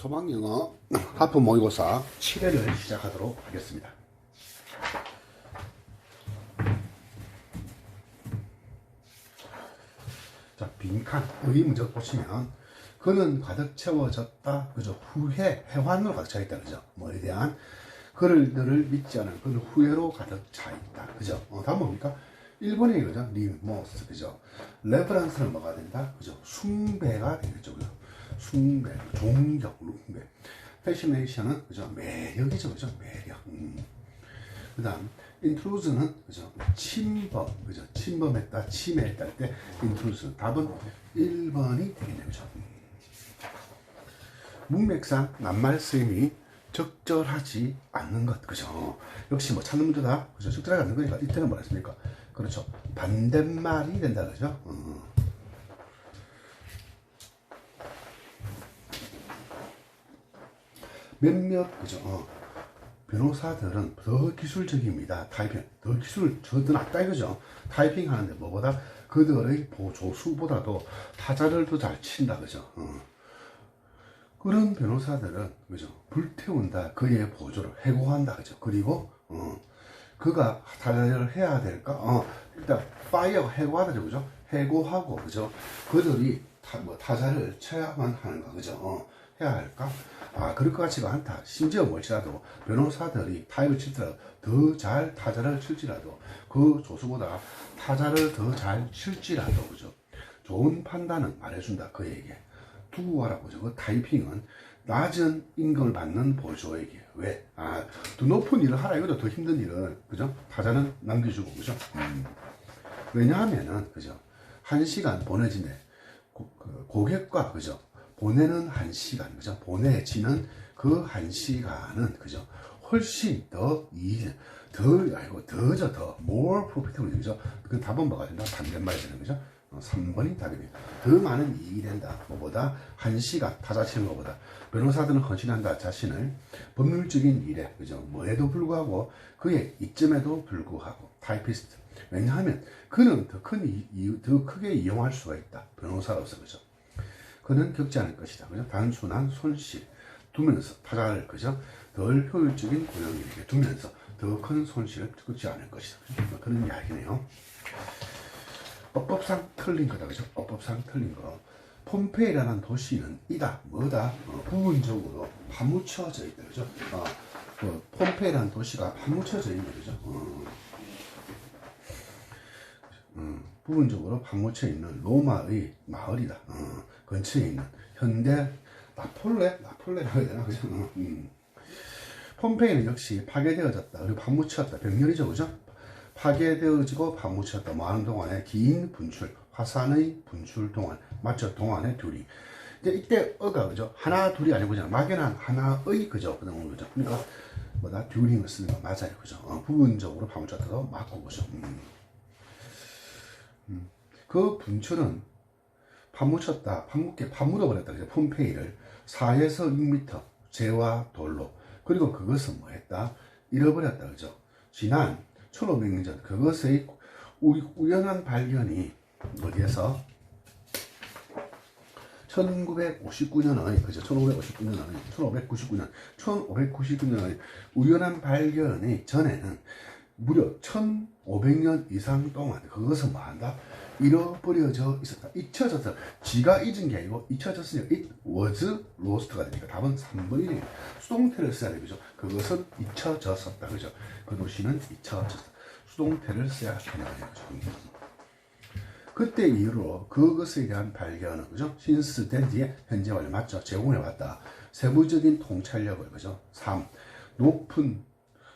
소방영어 하프 모의고사 7회를 시작하도록 하겠습니다. 자, 빈칸 의문적 보시면 그는 가득 채워졌다. 그죠? 후회, 해환으로 가득 차 있다. 그죠? 뭐에 대한 그를 너를 믿지 않은 그는 후회로 가득 차 있다. 그죠? 어, 다음 뭡니까? 1번이 그죠? 리모스. 그죠? 레퍼런스는 뭐가 된다? 그죠? 숭배가 되겠죠. 그죠? 숭배, 종격, 숭배. 패시네이션은 그죠? 매력이죠. 그죠? 매력. 음. 그 다음, 인트루즈는, 그죠? 침범, 그죠? 침범했다, 침해했다 할 때, 인트루즈. 답은 1번이 되겠네요. 그죠? 문맥상 낱말 쓰임이 적절하지 않는 것, 그죠? 역시 뭐 찾는 문제다, 그죠? 적절하지 않는 거니까, 이때는 뭐라 했습니까? 그렇죠. 반대말이 된다, 그죠? 어. 몇몇 그죠? 어. 변호사들은 더 기술적입니다. 타이핑. 더 기술 저더 낫다 이거죠. 타이핑 하는데 뭐보다 그들의 보조수보다도 타자를 더 잘 친다 그죠? 어. 그런 변호사들은 그죠? 불태운다. 그의 보조를 해고한다 그죠? 그리고 어. 그가 타자를 해야 될까? 어. 일단 파이어 해고하다 그죠? 해고하고 그죠? 그들이 타, 뭐 타자를 쳐야만 하는가 그죠? 어. 해야 할까 아, 그럴 것 같지가 않다. 심지어 뭘지라도 변호사들이 타입을 치더라도 더 잘 타자를 칠지라도 그 조수보다 타자를 더 잘 칠지라도 그죠. 좋은 판단은 말해준다 그에게. 두고 가라고 그죠. 그 타이핑은 낮은 임금을 받는 보조에게 왜? 아, 더 높은 일을 하라 이거죠. 더 힘든 일을 그죠. 타자는 남겨주고 그죠. 음. 왜냐하면은 그죠. 한 시간 보내진대 고, 그 고객과 그죠. 보내는 한 시간, 그죠? 보내지는 그 한 시간은, 그죠? 훨씬 더 이, 더, 아이고, 더죠, 더. more profitable, 그죠? 그 답은 뭐가 된다? 반대말이 되는 거죠? 어, 3번이 답입니다. 더 많은 이익이 된다. 뭐보다 한 시간 타자 치는 것보다 변호사들은 헌신한다 자신을 법률적인 일에 그죠 뭐에도 불구하고 그의 이점에도 불구하고 타이피스트 왜냐하면 그는 더 큰 더 크게 이용할 수가 있다 변호사로서 그죠 그는 겪지 않을 것이다. 그죠? 단순한 손실 두면서 타자를 그죠? 덜 효율적인 고용인에게 두면서 더 큰 손실을 겪지 않을 것이다. 그죠? 그런 이야기네요. 법법상 틀린 거다. 그죠? 법법상 틀린 거. 폼페이라는 도시는 이다, 뭐다, 어, 부분적으로 파묻혀져 있다. 그죠? 어, 그 폼페이라는 도시가 파묻혀져 있는 거죠. 어. 음, 부분적으로 파묻혀 있는 로마의 마을이다. 어, 근처에 있는 현대 나폴레 나폴레라고 해야 되나 그죠? 어, 음. 폼페이는 역시 파괴되어졌다. 그리고 파묻혔다. 병렬이죠, 그죠? 파괴되어지고 파묻혔다. 많은 동안에 긴 분출, 화산의 분출 동안, 맞죠? 동안의 둘이. 이제 이때 어가 그죠? 하나 둘이 아니고 그냥 막연한 하나의 그죠? 그런 거죠. 그러니까 뭐다 듀링을 쓰는 거 맞아요, 그죠? 어, 부분적으로 파묻혔다도 맞고 그죠? 음. 그 분출은 파묻혔다, 파묻게 파묻어버렸다. 그죠? 폼페이를 4에서 6m 재와 돌로 그리고 그것은 뭐했다? 잃어버렸다. 그죠? 지난 1500년 전 그것의 우, 우연한 발견이 어디에서 1959년의 그죠? 1559년의 1599년 1599년의 우연한 발견이 전에는 무려 1500년 이상 동안 그것은 뭐한다? 잃어버려져 있었다. 잊혀졌다. 지가 잊은 게 아니고 잊혀졌으니까 it was lost가 되니까 답은 3번이네요. 수동태를 써야 되죠. 그것은 잊혀졌었다. 그죠? 그 도시는 잊혀졌다. 수동태를 써야 되는 거죠. 그때 이후로 그것에 대한 발견은 그죠? 신스 된 뒤에 현재 완료 맞죠? 제공해 왔다. 세부적인 통찰력을 그죠? 3. 높은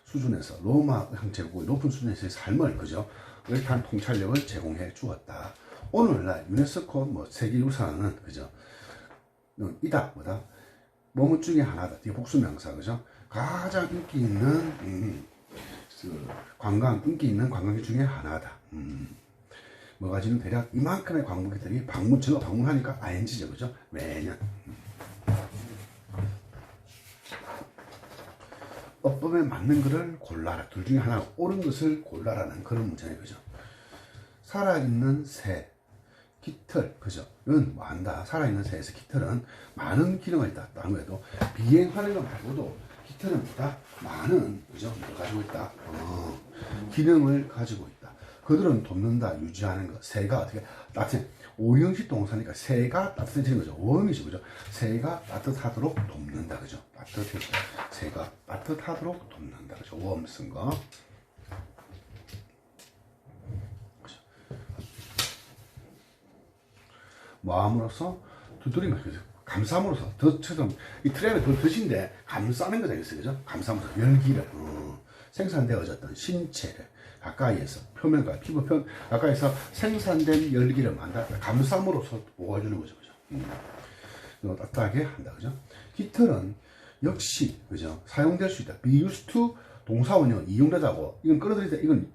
수준에서 로마 형제국의 높은 수준에서의 삶을 그죠? 의한 통찰력을 제공해 주었다. 오늘날 유네스코 뭐 세계유산은 그죠? 이다 뭐다 뭐뭐 중에 하나다. 뒤에 복수명사 그죠? 가장 인기 있는 음, 그 관광 인기 있는 관광지 중에 하나다. 음. 뭐가 지금 대략 이만큼의 관광객들이 방문 제가 방문하니까 ING죠 그죠? 매년. 어법에 맞는 것을 골라라. 둘 중에 하나 옳은 것을 골라라는 그런 문제네 그죠? 살아있는 새, 깃털, 그죠? 이건 뭐 한다. 살아있는 새에서 깃털은 많은 기능을 있다. 거에도 비행하는 거 말고도 깃털은 보다 많은, 그죠? 뭘 가지고 있다. 어, 기능을 가지고 있다. 그들은 돕는다, 유지하는 것. 새가 어떻게, 따뜻해. 오형식 동사니까 새가 따뜻해지는 거죠. 웜이죠, 그죠? 새가 따뜻하도록 돕는다, 그죠? 따뜻해. 새가 따뜻하도록 돕는다, 그죠? 웜 쓴 거. 마음으로서 두드리면 그죠? 감삼으로서 더처럼 이 트랩에 더 드신데 감싸는 거잖아요, 그죠? 감삼으로서 열기를 어, 생산되어졌던 신체를 가까이에서 표면과 피부 표 가까이서 생산된 열기를 만다 감삼으로서 모아주는 거죠, 그죠? 음. 따뜻하게 한다, 그죠? 깃털은 역시 그죠? 사용될 수 있다. used to 동사원형 이용되다고 이건 끌어들이다. 이건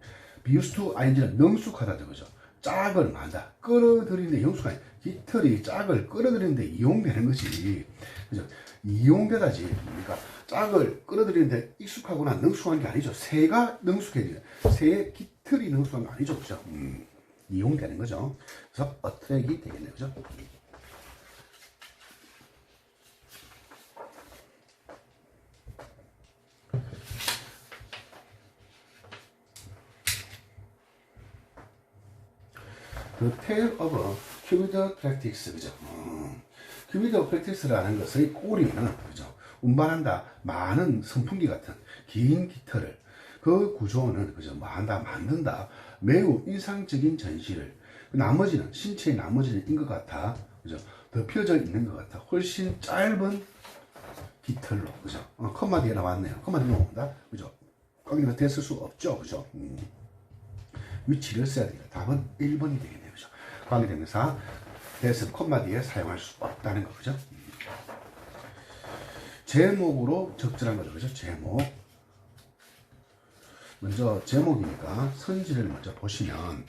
used to ing는 능숙하다죠, 그죠? 짝을 만다. 끌어들이는데 영수가. 깃털이 짝을 끌어들이는데 이용되는 것이 그죠? 이용되다지. 그러니까 짝을 끌어들이는데 익숙하거나 능숙한 게 아니죠. 새가 능숙해지는 새의 깃털이 능숙한 거 아니죠, 그죠? 음, 이용되는 거죠. 그래서 어트랙이 되겠네요, 그죠? 그 tale of cubic practice 그죠? 음, cubic practice라는 것의 꼬리는 그죠? 운반한다 많은 선풍기 같은 긴 깃털을 그 구조는? 뭐 한다 만든다 매우 인상적인 전시를 그 나머지는 신체의 나머지는 인것 같아 그죠? 덮여져 있는 것 같아 훨씬 짧은 깃털로 그죠? 어, 뒤에 나왔네요 뒤에 나온다 그죠? 거기는 됐을 수 없죠 그죠? 음. 위치를 써야 됩니다. 답은 1번이 되겠네요. 그죠? 관계대명사 콤마 뒤에 사용할 수 없다는 거 그죠? 제목으로 적절한 거죠. 그죠? 제목. 먼저 제목이니까 선지를 먼저 보시면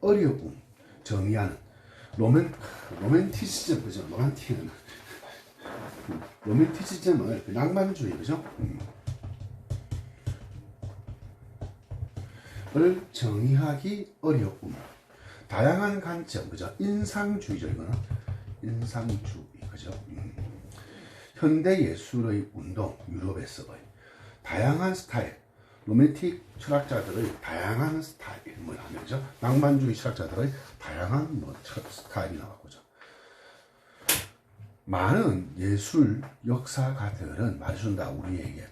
어려움 정의하는 로맨 로맨티시즘 그죠? 로man틱은 로맨티시즘을 그 낭만주의 그죠? 음. 을 정의하기 어려움. 다양한 관점, 그죠? 인상주의죠, 이거는. 인상주의, 그죠? 음. 현대 예술의 운동, 유럽에서의 다양한 스타일, 로맨틱 철학자들의 다양한 스타일, 뭐 하면죠? 낭만주의 철학자들의 다양한 뭐 철- 스타일이 나왔고죠. 많은 예술 역사가들은 말해준다 우리에게.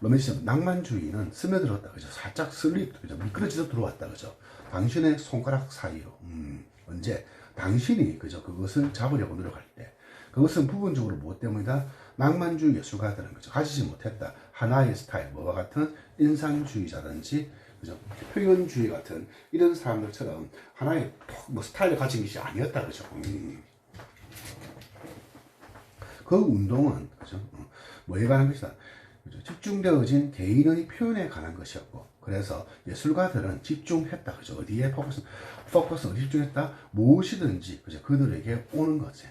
로맨티즘 낭만주의는 스며들었다 그죠? 살짝 슬립 그죠? 미끄러지듯 들어왔다 그죠? 당신의 손가락 사이로. 음, 언제? 당신이 그죠? 그것을 잡으려고 노력할 때. 그것은 부분적으로 무엇 때문이다 낭만주의 예술가들은 그죠 가지지 못했다 하나의 스타일 뭐와 같은 인상주의자든지 그죠 표현주의 같은 이런 사람들처럼 하나의 톡뭐 스타일을 가진 것이 아니었다 그죠 음. 그 운동은 그죠? 어, 뭐에 관한 것이다. 그죠? 집중되어진 개인의 표현에 관한 것이었고 그래서 예술가들은 집중했다. 그죠? 어디에 포커스 포커스 어디 집중했다? 무엇이든지 그죠? 그들에게 오는 것에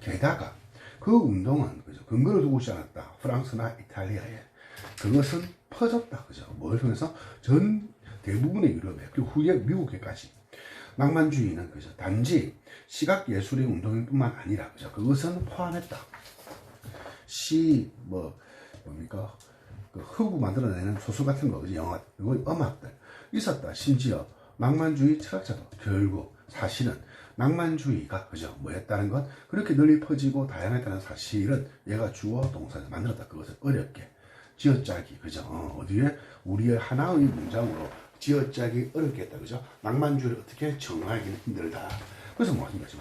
게다가 그 운동은 그죠? 근거를 두고 있지 않았다. 프랑스나 이탈리아에 그것은 퍼졌다. 그죠? 뭘 통해서 전 대부분의 유럽에 그리고 후에 미국에까지 낭만주의는 그죠? 단지 시각 예술의 운동뿐만 아니라 그죠? 그것은 포함했다. 시, 뭐, 뭡니까? 그 흑우 만들어내는 소설 같은 거? 영화, 그리고 음악들. 있었다. 심지어 낭만주의 철학자도 결국 사실은 낭만주의가, 그죠? 뭐였다는 건 그렇게 널리 퍼지고 다양했다는 사실은 얘가 주어 동사에서 만들었다. 그것을 어렵게. 지어짜기, 그죠? 어, 어디에? 우리의 하나의 문장으로 지어짜기 어렵겠다, 그죠? 낭만주의를 어떻게 정하기는 힘들다. 그래서 뭐 하는 거죠?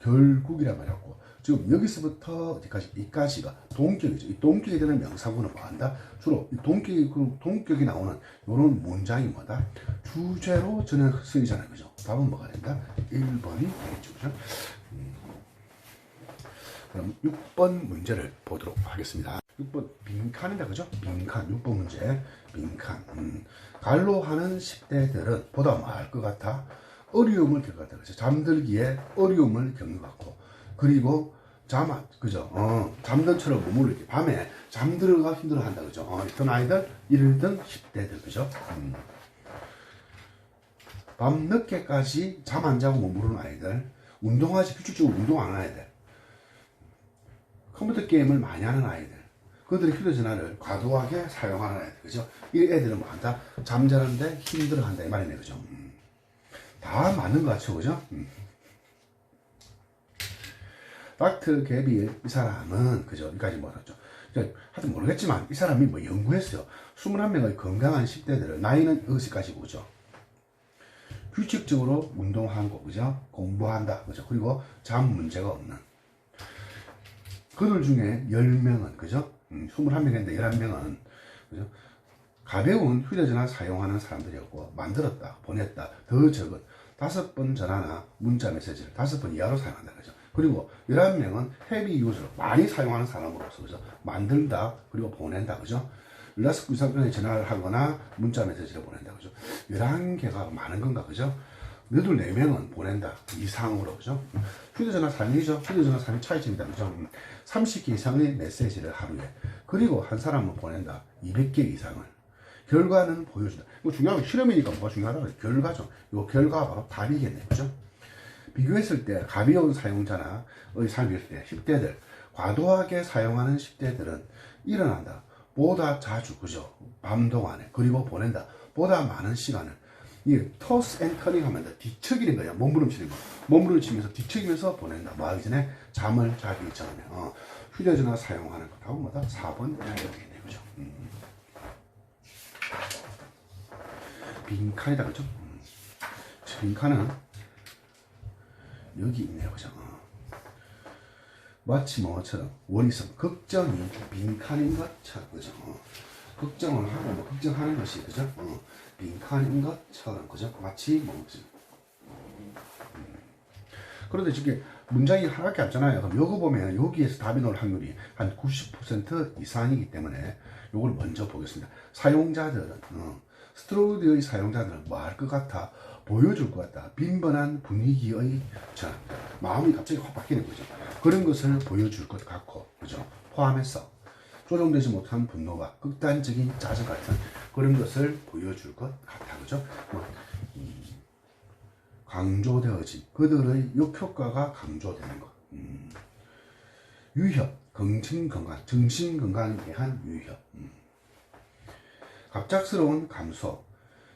결국이란 말이었고, 지금 여기서부터 어디까지? 이까지가 동격이죠. 이 동격에 대한 명사구는 뭐 한다? 주로 이 동격이, 그 동격이 나오는 이런 문장이 뭐다? 주제로 전혀 쓰이잖아요. 그죠? 답은 뭐가 된다? 1번이 되겠죠. 그죠? 음. 그럼 6번 문제를 보도록 하겠습니다. 6번 빈칸이다 그죠? 빈칸 6번 문제 빈칸 음. 갈로 하는 10대들은 보다 뭐알것 같아 어려움을 같아 그죠? 잠들기에 어려움을 겪는 것 같고 그리고 잠 그죠? 어, 잠든 채로 머무르기 밤에 잠들어가 힘들어 한다 그죠? 어, 어떤 아이들 이르던 10대들 그죠? 음. 밤 늦게까지 잠 안 자고 머무르는 아이들, 운동하지 규칙적으로 운동 안 하는 아이들, 컴퓨터 게임을 많이 하는 아이들, 그들이 휴대전화를 과도하게 사용하는 아이들, 그죠? 이 애들은 뭐 한다? 잠자는데 힘들어 한다, 이 말이네, 그죠? 음. 다 맞는 것 같죠, 그죠? 음. 닥터 개비 이 사람은 그죠 여기까지 몰랐죠. 하여튼 모르겠지만 이 사람이 뭐 연구했어요. 21명의 건강한 10대들을 나이는 어디까지 보죠. 규칙적으로 운동하고 그죠 공부한다 그죠 그리고 잠 문제가 없는 그들 중에 10명은 그죠 음, 21명인데 11명은 그죠 가벼운 휴대전화 사용하는 사람들이었고 만들었다 보냈다 더 적은 다섯 번 전화나 문자 메시지를 다섯 번 이하로 사용한다 그죠 그리고 11명은 헤비 유저로 많이 사용하는 사람으로서 그죠 만들다 그리고 보낸다 그죠? 연락스 구상권에 전화를 하거나 문자 메시지를 보낸다 그죠? 11개가 많은 건가 그죠? 너들 4명은 보낸다 이상으로 그죠? 휴대전화 사용이죠. 휴대전화 사용 차이점이다 그죠? 30개 이상의 메시지를 하루에. 그리고 한 사람은 보낸다 200개 이상을. 결과는 보여준다. 이거 중요한 건 실험이니까 뭐가 중요하다고 결과죠. 이 결과가 바로 답이겠네 그죠 비교했을 때 가벼운 사용자나 의 삶일 때 10대들 과도하게 사용하는 10대들은 일어난다. 보다 자주 그죠? 밤 동안에. 그리고 보낸다. 보다 많은 시간을. 이 토스 앤 터닝 하면 돼. 뒤척이는 거야 몸부림치는 거. 몸부림치면서 뒤척이면서 보낸다. 뭐 하기 전에 잠을 자기 전에. 어, 휴대전화 사용하는 거 다음 뭐다? 4번 되겠네 그죠? 음. 빈칸이다. 그죠? 음. 빈칸은 여기 있네요 그죠 어. 마치 뭐처럼 원리성 걱정이 빈칸인 것처럼 그죠 어. 걱정을 하고 뭐 걱정하는 것이 그죠 어. 빈칸인 것처럼 그죠 마치 뭐 그죠? 음. 그런데 지금 문장이 하나밖에 없잖아요 그럼 요거 보면 여기에서 답이 나올 확률이 한 90% 이상이기 때문에 요걸 먼저 보겠습니다 사용자들은 어. 스트로이드의 사용자들은 뭐 할 것 같아 보여줄 것 같다. 빈번한 분위기의 전 마음이 갑자기 확 바뀌는 거죠. 그런 것을 보여줄 것 같고, 그죠? 포함해서 조정되지 못한 분노가 극단적인 짜증 같은 그런 것을 보여줄 것 같아, 그죠? 뭐, 음, 강조되어진 그들의 역효과가 강조되는 것. 음, 유협, 정신 건강, 정신 건강에 대한 유협. 음. 갑작스러운 감소,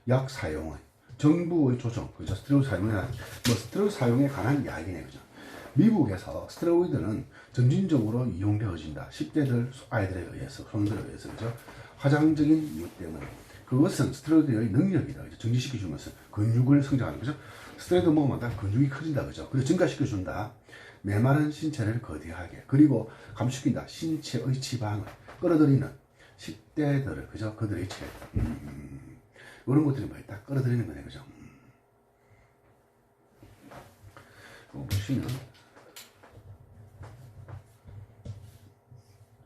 약 사용은 정부의 조정, 그죠? 스테로이드 사용에 뭐 스테로이드 사용에 관한 이야기네, 그죠? 미국에서 스테로이드는 점진적으로 이용되어진다. 10대들 아이들에 의해서, 손들에 의해서, 그죠? 화장적인 이유 때문에. 그것은 스테로이드의 능력이다. 그죠? 정지시켜주면서 근육을 성장하는 거죠. 스테로이드 먹으면 다 근육이 커진다. 그죠? 그리고 증가시켜준다. 메마른 신체를 거대하게. 그리고 감축시킨다. 신체의 지방을 끌어들이는 10대들을, 그죠? 그들의 체. 음. 이런 것들이 많이 딱 끌어들이는 거네, 그죠? 어, 보시면,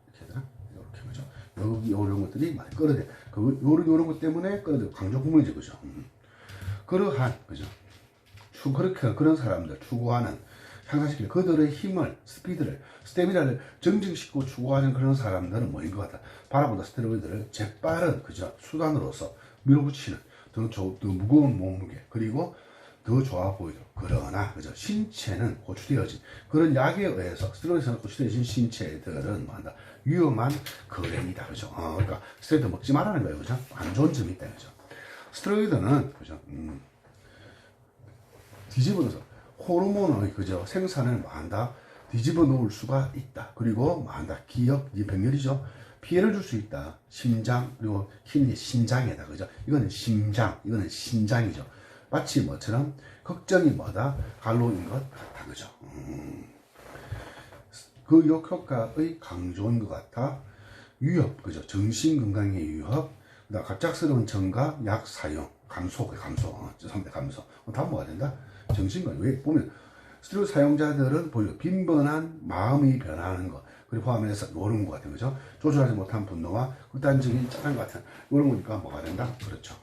이렇게 되나? 이렇게, 그죠? 여기, 이런 것들이 많이 끌어들 그, 요런, 요런 것 때문에 끌어들 강조 구문이죠, 그죠? 음. 그러한, 그죠? 추, 그렇게, 그런 사람들, 추구하는, 향상시키는 그들의 힘을, 스피드를, 스태미나를 정증시키고 추구하는 그런 사람들은 뭐인 것 같다. 바라보다 스테로이드를 재빠른, 그죠? 수단으로서 밀어붙이는 더, 조, 더 무거운 몸무게 그리고 더 좋아 보이도록. 그러나 그죠 신체는 고추되어진 그런 약에 의해서 스트레스가 고추되어진 신체들은 뭐 한다. 위험한 거래이다. 그죠? 어, 그러니까 스테로이드 먹지 말라는 거예요. 그죠? 안 좋은 점이 있다. 그죠? 스테로이드는 그죠? 음, 뒤집어서 호르몬의 그죠 생산을 뭐한다? 뒤집어 놓을 수가 있다. 그리고 뭐한다? 기억 이 병렬이죠 피해를 줄 수 있다. 심장 그리고 힘이 신장에다 그죠? 이거는 심장, 이거는 신장이죠. 마치 뭐처럼 걱정이 뭐다 갈로인 것 같아 그죠? 음. 그 역효과의 강조인 것 같아 위협 그죠? 정신 건강의 위협, 그다음 갑작스러운 증가, 약 사용, 감소, 감소, 어, 죄송합니다, 감소. 어, 다음 뭐가 된다? 정신건 왜 보면 스트레스 사용자들은 보여 빈번한 마음이 변하는 것. 그리고 포함해서 이런 것 같은 거죠. 조절하지 못한 분노와 극단적인 짜증 같은 이런 거니까 뭐가 된다? 그렇죠.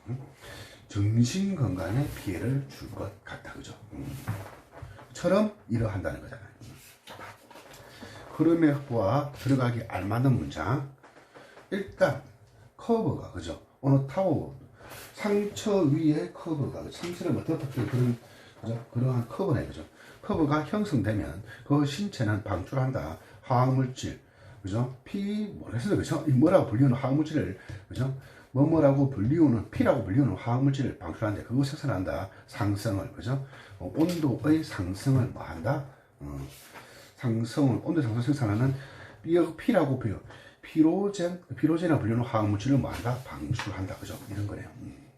정신 건강에 피해를 줄 것 같다. 그죠? 처럼 이러한다는 거잖아요. 흐름의 확보와 들어가기 알맞는 문장. 일단 커버가 그죠? 어느 타워 상처 위에 커브가 그 상처를 뭐 덮어줄 그런 그죠? 그러한 커브네 그죠? 커브가 형성되면 그 신체는 방출한다 화학물질 그죠? 피 모르겠어요 그죠? 이 뭐라고 불리우는 화학물질을 그죠? 뭐뭐라고 불리우는 피라고 불리우는 화학물질을 방출하는데 그거 생산한다 상승을 그죠? 어, 온도의 상승을 뭐 한다? 어, 상승을 온도 상승 생산하는 피- 피라고 불려 피로젠 피로젠이라고 불리는 화학물질을 뭐 한다? 방출한다 그죠? 이런 거네요. 음.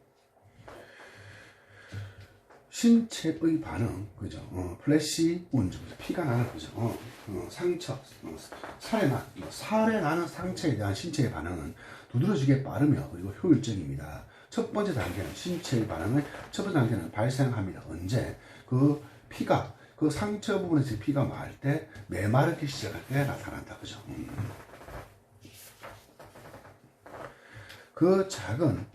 신체의 반응, 그죠? 어, 플래시 운주? 피가 나는, 그죠? 어, 어, 상처, 어, 살에 나, 어, 살에 나는 상처에 대한 신체의 반응은 두드러지게 빠르며 그리고 효율적입니다. 첫 번째 단계는 신체의 반응을 첫 번째 단계는 발생합니다. 언제 그 피가 그 상처 부분에서 피가 마를 때 메마르기 시작할 때 나타난다, 그죠? 음. 그 작은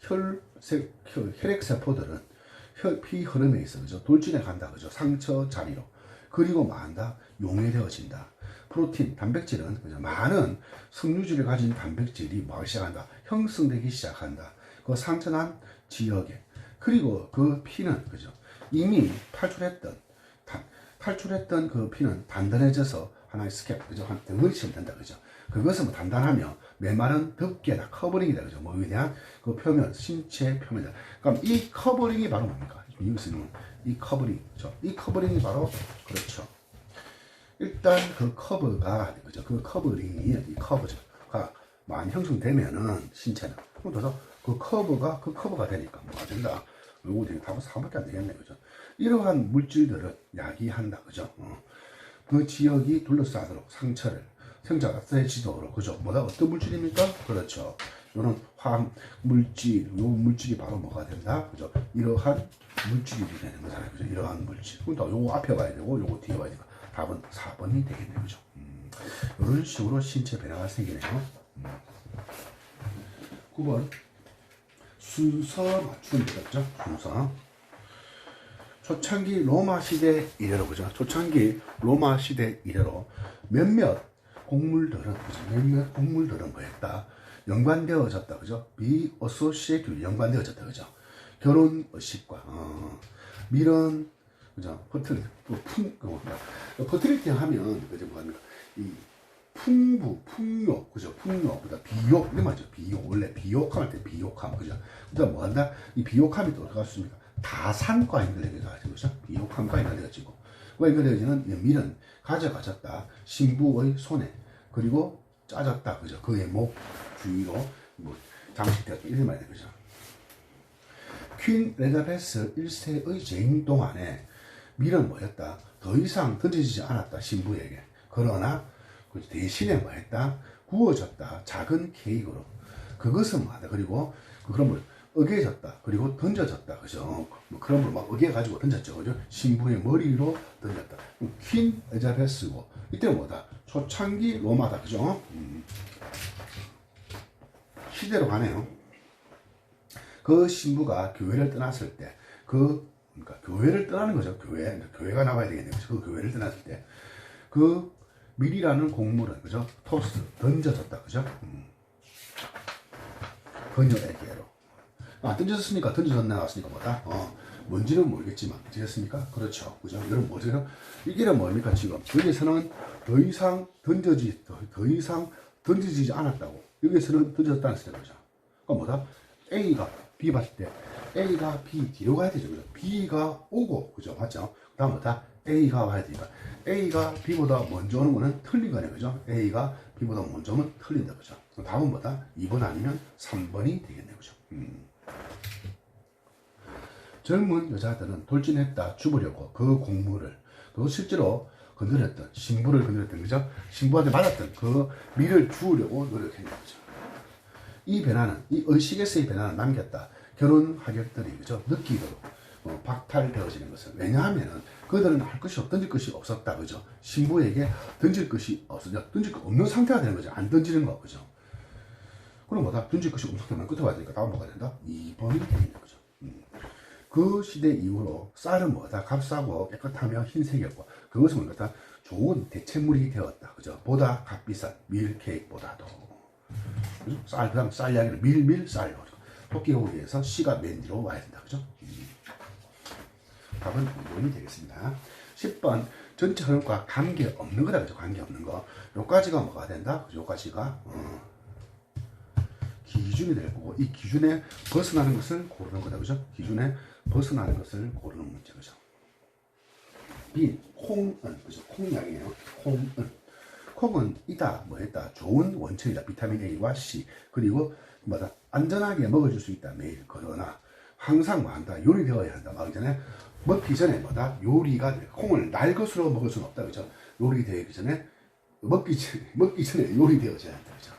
혈색, 혈, 혈액세포들은 혈, 피 흐름에 있어, 그죠? 돌진해 간다, 그죠? 상처 자리로. 그리고 만다, 용해되어진다. 프로틴, 단백질은, 그죠? 많은 섬유질을 가진 단백질이 뭐 시작한다? 형성되기 시작한다. 그 상처난 지역에. 그리고 그 피는, 그죠? 이미 탈출했던, 다- 탈출했던 그 피는 단단해져서 하나의 스캡, 그죠? 한 덩어리처럼 된다, 그죠? 그것은 뭐 단단하며 메마른 덮개다, 커버링이다, 그죠? 뭐에 대한 그 표면, 신체 표면이다. 그럼 이 커버링이 바로 뭡니까? 있는 이 커버링, 그죠? 이 커버링이 바로, 그렇죠. 일단 그 커버가, 그죠? 그 커버링이, 이 커버가 많이 형성되면은, 신체는. 그래서 그 커버가, 그 커버가 되니까 뭐가 된다? 요거 되게 답은 4밖에 안 되겠네, 그죠? 이러한 물질들을 야기한다, 그죠? 어. 그 지역이 둘러싸도록 상처를 생자가 세지도록 그죠? 뭐다 어떤 물질입니까? 그렇죠. 이런 화학 물질, 요 물질이 바로 뭐가 된다? 그죠? 이러한 물질이 되는 거잖아요. 그죠? 이러한 물질. 그러니까 요거 앞에 가야 되고 요거 뒤에 가야 되니까 답은 4번이 되겠네요. 그죠? 음, 이런 식으로 신체 변화가 생기네요. 음. 9번 순서 맞추면 되겠죠? 순서. 초창기 로마 시대 이래로 그죠? 초창기 로마 시대 이래로 몇몇 곡물들은 그죠? 몇몇 곡물들은 뭐했다? 연관되어졌다 그죠? be associated 연관되어졌다 그죠? 결혼 의식과 어, 밀은 그죠? 풍그 뭐야? 퍼틀리티 하면 그죠 뭐합니까? 이 풍부, 풍요, 그죠? 풍요, 그다 비욕, 이런 말이죠. 비욕. 원래 비욕할 때 비욕함, 그죠? 그다음 뭐 한다? 이 비욕함이 또 어떻게 할수있습니까 다산과 연결되어가지고, 그죠? 비욕함과 연결되어지고. 그 연결되어지는 이 밀은 가져가졌다. 신부의 손에. 그리고 짜졌다, 그죠? 그의 목 주위로 뭐 장식되었다. 이런 말이죠, 그죠? 퀸 레자베스 1세의 재임 동안에 밀은 뭐였다? 더 이상 던져지지 않았다, 신부에게. 그러나 그 대신에 뭐 했다? 구워졌다. 작은 케이크로. 그것은 뭐하다. 그리고 그 그런 걸 어게졌다. 그리고 던져졌다. 그죠? 뭐 그런 걸막 어게가지고 던졌죠. 그죠? 신부의 머리로 던졌다. 퀸 에자베스고. 이때 뭐다? 초창기 로마다. 그죠? 음. 시대로 가네요. 그 신부가 교회를 떠났을 때, 그, 그러니까 교회를 떠나는 거죠. 교회. 그러니까 교회가 나와야 되겠네요. 그 교회를 떠났을 때, 그 밀이라는 곡물은, 그죠? 토스, 던져졌다. 그죠? 음. 그녀에게로. 아, 던져졌으니까, 던져졌나 나왔으니까 뭐다? 어, 뭔지는 모르겠지만, 던졌습니까? 그렇죠. 그죠? 이런 뭐죠? 이게 뭡니까, 지금? 여기서는 더 이상 던져지, 더, 더 이상 던져지지 않았다고. 여기서는 던져졌다는 소리인 거죠. 그러니까 뭐다? A가 B 봤을 때 A가 B 뒤로 가야 되죠. 그죠? B가 오고, 그죠? 맞죠? 그 다음 뭐다? A가 와야 되니까. A가 B보다 먼저 오는 거는 틀린 거네. 그죠? A가 B보다 먼저 오면 틀린다. 그죠? 답은 뭐다? 2번 아니면 3번이 되겠네. 그죠? 음. 젊은 여자들은 돌진했다 죽으려고 그 공물을 또 실제로 건드렸던 신부를 건드렸던 거죠? 신부한테 맞았던 그 밀을 주우려고 노력했는 거죠. 이 변화는 이 의식에서의 변화는 남겼다. 결혼 하객들이 그죠? 느끼도록 어, 박탈되어지는 것은 왜냐하면은 그들은 할 것이 없 던질 것이 없었다 그죠? 신부에게 던질 것이 없었냐 던질 거 없는 상태가 되는 거죠. 안 던지는 거 그죠 그럼 뭐다 던질 것이 끝에 와야 되니까 다음 뭐가 된다 2번이 되는 거죠 음. 그 시대 이후로 쌀은 뭐다 값싸고 깨끗하며 흰색이었고 그것은 뭐다 좋은 대체물이 되었다 그죠 보다 값비싼 밀 케이크보다도 그죠? 쌀 그 다음 쌀 이야기를 밀밀 쌀 토끼가 오기 위해서 C가 맨 뒤로 와야 된다. 그죠? 음. 답은 2번이 되겠습니다. 10번 전체 흐름과 관계 없는 거다. 그죠? 관계 없는 거. 요까지가 뭐가 된다? 요까지가 어, 기준이 될 거고 이 기준에 벗어나는 것을 고르는 거다. 그죠? 기준에 벗어나는 것을 고르는 문제. 그죠? B 콩은 그죠? 콩약이에요. 콩은 콩은 이다 뭐했다 좋은 원천이다 비타민 A와 C 그리고 뭐다 안전하게 먹어줄 수 있다 매일 그러나 항상 뭐한다 요리되어야 한다 막 전에 먹기 전에 뭐다 요리가 돼. 콩을 날 것으로 먹을 수는 없다 그죠 요리되기 전에 먹기 전 먹기 전에 요리되어져야 한다 그죠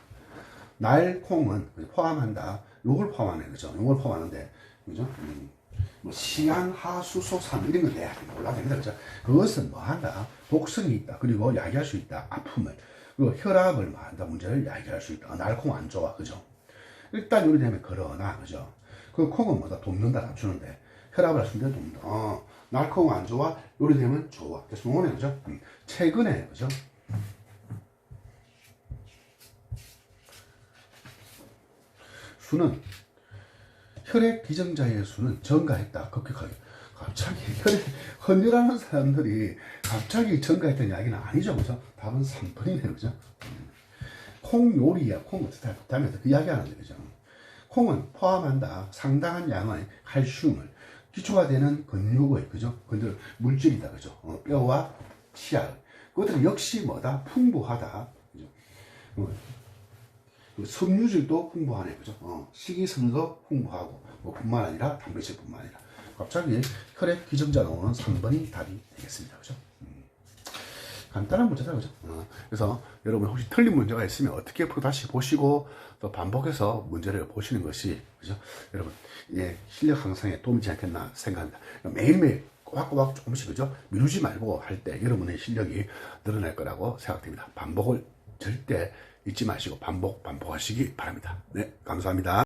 날 콩은? 포함한다 요걸 포함하네 그죠 요걸 포함하는데 그죠 음. 뭐 시안, 하수, 소산 이런 건 내야 몰라 됩니다. 그죠? 그것은 뭐 한다? 독성이 있다. 그리고 야기할 수 있다. 아픔을. 그리고 혈압을 뭐 한다. 문제를 야기할 수 있다. 어, 날콩 안 좋아. 그죠? 일단 요리되면 그러나 그죠? 그 콩은 뭐다? 돕는다. 낮추는데 혈압을 낮추는데 돕는다. 어, 날콩 안 좋아. 요리되면 좋아. 그래서 오늘 그죠? 음, 최근에 그죠? 수는 혈액 기증자의 수는 증가했다. 급격하게. 갑자기 혈액 헌혈하는 사람들이 갑자기 증가했다는 이야기는 아니죠. 그죠? 답은 3번이네요. 그죠? 음. 콩 요리야. 콩 어떻게 다면서 그 이야기 하는데. 그죠? 콩은 포함한다. 상당한 양의 칼슘을 기초가 되는 근육의 그죠? 근들 물질이다. 그죠? 어, 뼈와 치아. 그것들은 역시 뭐다? 풍부하다. 그죠? 어, 그 섬유질도 풍부하네, 그죠? 어, 식이섬유도 풍부하고, 뭐, 뿐만 아니라, 단백질뿐만 아니라. 갑자기 혈액 기증자 나오는 3번이 답이 되겠습니다, 그죠? 음. 간단한 문제다, 그죠? 어, 그래서 여러분 혹시 틀린 문제가 있으면 어떻게 풀어 다시 보시고, 또 반복해서 문제를 보시는 것이, 그죠? 여러분, 예, 실력 향상에 도움이 되지 않겠나 생각합니다. 매일매일 꼬박꼬박 조금씩, 그죠? 미루지 말고 할 때 여러분의 실력이 늘어날 거라고 생각됩니다. 반복을 절대 잊지 마시고 반복, 반복하시기 바랍니다. 네, 감사합니다.